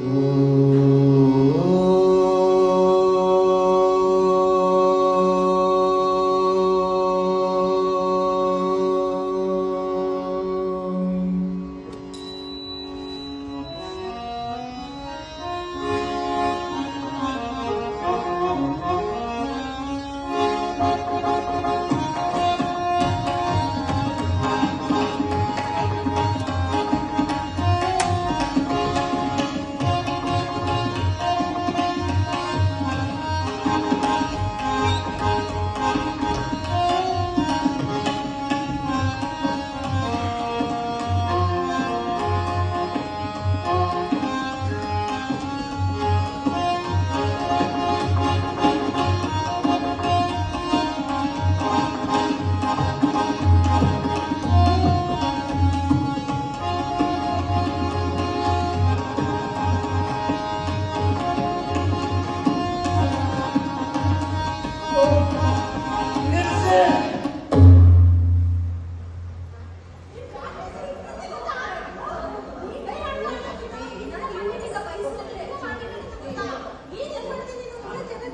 Ooh.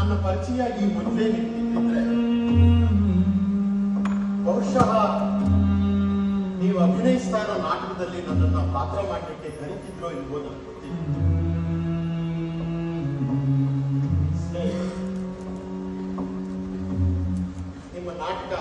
ನನ್ನ ಪರಿಚಯ ಈ ಮೊದಲೇ ನಿಂತಿದ್ದರೆ ಬಹುಶಃ ನೀವು ಅಭಿನಯಿಸ್ತಾ ಇರೋ ನಾಟಕದಲ್ಲಿ ನನ್ನನ್ನ ಪಾತ್ರ ಮಾಡಲಿಕ್ಕೆ ಕರೀತಿದ್ರೋ ಇಲ್ವೋ ಅಂತ ನಿಮ್ಮ ನಾಟಕ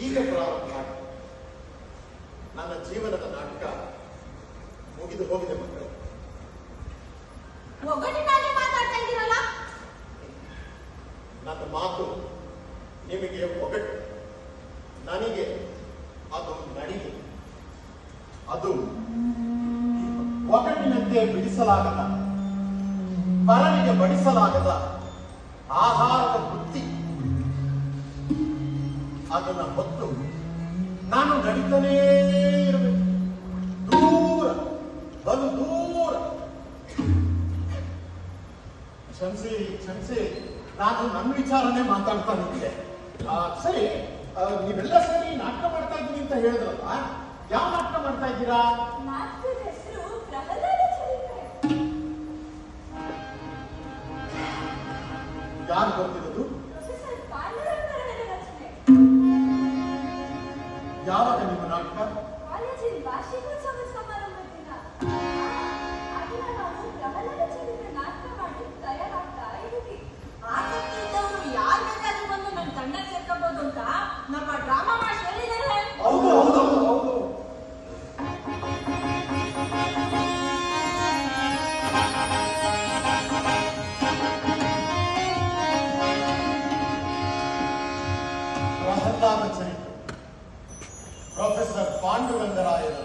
ಈಗ ಪ್ರಾರಂಭ. ನನ್ನ ಜೀವನದ ನಾಟಕ ಮುಗಿದು ಹೋಗಿದೆ ಮಕ್ಕಳೇ ಒಗ್ಗಟ್ಟಿನಾಗೆ ಮಾತಾಡ್ತಾ ಇದ್ದೀರಲ್ಲ ನನ್ನ ಮಾತು ನಿಮಗೆ ಒಗಟು ನನಗೆ ಅದು ನಡಿಗೆ ಅದು ಒಗಟಿನಂತೆ ಬಿಡಿಸಲಾಗದ ಪರನಿಗೆ ಬಡಿಸಲಾಗದ ಆಹಾರದ ವೃತ್ತಿ ಅದನ್ನ ಹೊತ್ತು ನಾನು ನಡೀತಾನೇ ಇರಬೇಕು. ದೂರ, ಬಲು ದೂರ. ಕ್ಷಮಿಸಿ ಕ್ಷಮಿಸಿ ನಾನು ನನ್ನ ವಿಚಾರನೆ ಮಾತಾಡ್ತಾ ನಿಂತೆ ಸರಿ ನೀವೆಲ್ಲ ಸರಿ ನಾಟಕ ಮಾಡ್ತಾ ಇದ್ದೀನಿ ಅಂತ ಹೇಳಿದ್ರಲ್ಲ ಯಾವ ನಾಟಕ ಮಾಡ್ತಾ ಇದ್ದೀರಾ? ಯಾರು ಬರ್ತಿರೋದು? ಯಾವಾಗ ನಿಮ್ಮ ನಾಟಕ? ஆண்டு வந்தராயிரலாம்